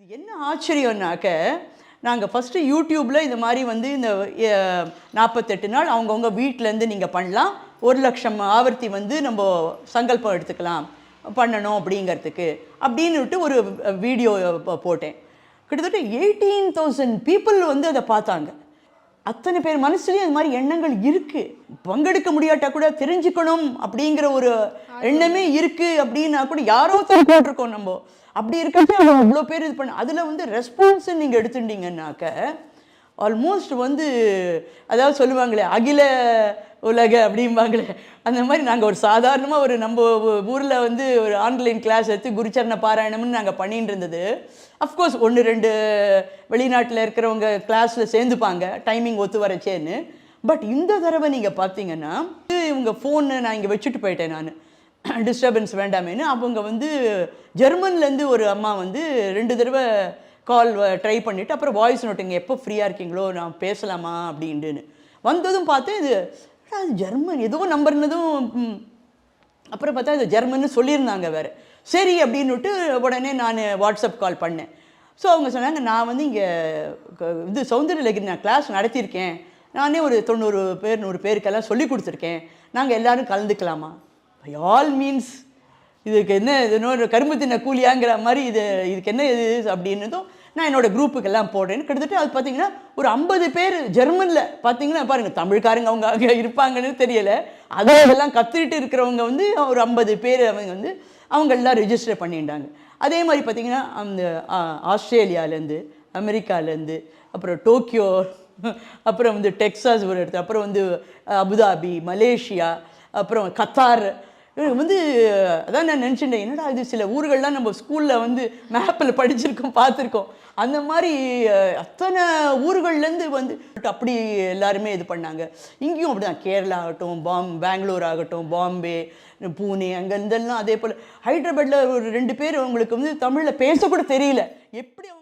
இது என்ன ஆச்சரியம்னாக்க நாங்கள் ஃபஸ்ட்டு யூடியூப்பில் இந்த மாதிரி வந்து இந்த நாற்பத்தெட்டு நாள் அவங்கவுங்க வீட்டிலேருந்து நீங்கள் பண்ணலாம். ஒரு லட்சம் ஆவர்த்தி வந்து நம்ம சங்கல்பம் எடுத்துக்கலாம். பண்ணணும் அப்படிங்கிறதுக்கு. அப்படின்னுட்டு ஒரு வீடியோ போட்டேன். கிட்டத்தட்ட எயிட்டீன் தௌசண்ட் பீப்புள் வந்து அதை பார்த்தாங்க. அத்தனை பேர் மனசுலேயும் அது மாதிரி எண்ணங்கள் இருக்குது பங்கெடுக்க முடியாட்டா கூட தெரிஞ்சுக்கணும் அப்படிங்கிற ஒரு எண்ணமே இருக்குது அப்படின்னா கூட யாரோ ஒருத்தர் போட்டிருக்கோம் நம்ம. அப்படி இருக்கிறது அவ்வளோ பேர் இது பண்ண அதில் வந்து ரெஸ்பான்ஸ் நீங்கள் எடுத்துட்டீங்கன்னாக்க ஆல்மோஸ்ட் வந்து அதாவது சொல்லுவாங்களே அகில உலக அப்படிம்பாங்களே. அந்த மாதிரி நாங்கள் ஒரு சாதாரணமாக ஒரு நம்ம ஊரில் வந்து ஒரு ஆன்லைன் கிளாஸ் எடுத்து குருச்சரண பாராயணம்னு நாங்கள் பண்ணிட்டு இருந்தது அஃப்கோர்ஸ் ஒன்று ரெண்டு வெளிநாட்டில் இருக்கிறவங்க கிளாஸில் சேர்ந்துப்பாங்க டைமிங் ஒத்து வரச்சேன்னு. பட் இந்த தடவை நீங்கள் பார்த்தீங்கன்னா இவங்க ஃபோனு நான் இங்கே வச்சுட்டு போயிட்டேன் நான். டிஸ்டர்பன்ஸ் வேண்டாமேன்னு அவங்க வந்து ஜெர்மன்லேருந்து ஒரு அம்மா வந்து ரெண்டு தடவை கால் ட்ரை uh, பண்ணிவிட்டு அப்புறம் வாய்ஸ் நோட்டுங்க எப்போ ஃப்ரீயாக இருக்கீங்களோ? நான் பேசலாமா? அப்படின்ட்டுன்னு வந்ததும் பார்த்து இது அது ஜெர்மன் ஏதோ நம்பர்னதும் அப்புறம் பார்த்தா இது ஜெர்மன்னு சொல்லியிருந்தாங்க வேறு. சரி அப்படின்னுட்டு உடனே நான் வாட்ஸ்அப் கால் பண்ணேன். ஸோ அவங்க சொன்னாங்க நான் வந்து இங்கே இது சௌந்தர்யலகிரி நான் கிளாஸ் நடத்தியிருக்கேன். நானே ஒரு தொண்ணூறு பேர் நூறு பேருக்கெல்லாம் சொல்லி கொடுத்துருக்கேன். நாங்கள் எல்லோரும் கலந்துக்கலாமா? ஆல் மீன்ஸ் இதுக்கு என்ன இது இன்னொரு கரும்பு தின்ன கூலியாங்கிற மாதிரி இது இதுக்கு என்ன இது அப்படின்னதும் நான் என்னோடய குரூப்புக்கெல்லாம் போடுறேன்னு கிட்டத்தட்ட அது பார்த்தீங்கன்னா ஒரு ஐம்பது பேர் ஜெர்மனில் பார்த்தீங்கன்னா பாருங்கள் தமிழ்காரங்க அவங்க அங்கே இருப்பாங்கன்னு தெரியலை. அதை அதெல்லாம் கற்றுக்கிட்டு இருக்கிறவங்க வந்து ஒரு ஐம்பது பேர் அவங்க வந்து அவங்க எல்லாம் ரெஜிஸ்டர் பண்ணிட்டாங்க அதே மாதிரி பார்த்தீங்கன்னா அந்த ஆஸ்திரேலியாவிலேருந்து ஆஸ்திரேலியாலேருந்து அமெரிக்காலேருந்து அப்புறம் டோக்கியோ அப்புறம் வந்து டெக்சாஸ் ஒரு இடத்துல அப்புறம் வந்து அபுதாபி மலேசியா அப்புறம் கத்தார் வந்து அதான் நான் நினச்சிட்டேன் என்னடா இது? சில ஊர்கள்லாம் நம்ம ஸ்கூலில் வந்து மேப்பில் படிச்சிருக்கோம் பார்த்துருக்கோம். அந்த மாதிரி அத்தனை ஊர்கள்லேருந்து வந்து அப்படி எல்லாருமே இது பண்ணாங்க. இங்கேயும் அப்படி தான் கேரளா ஆகட்டும் பாம் பெங்களூர் ஆகட்டும் பாம்பே பூனே அங்கே இருந்தெல்லாம் அதே போல். ஹைதராபாத்தில் ஒரு ரெண்டு பேர் அவங்களுக்கு வந்து தமிழில் பேசக்கூட தெரியல. எப்படி அவங்க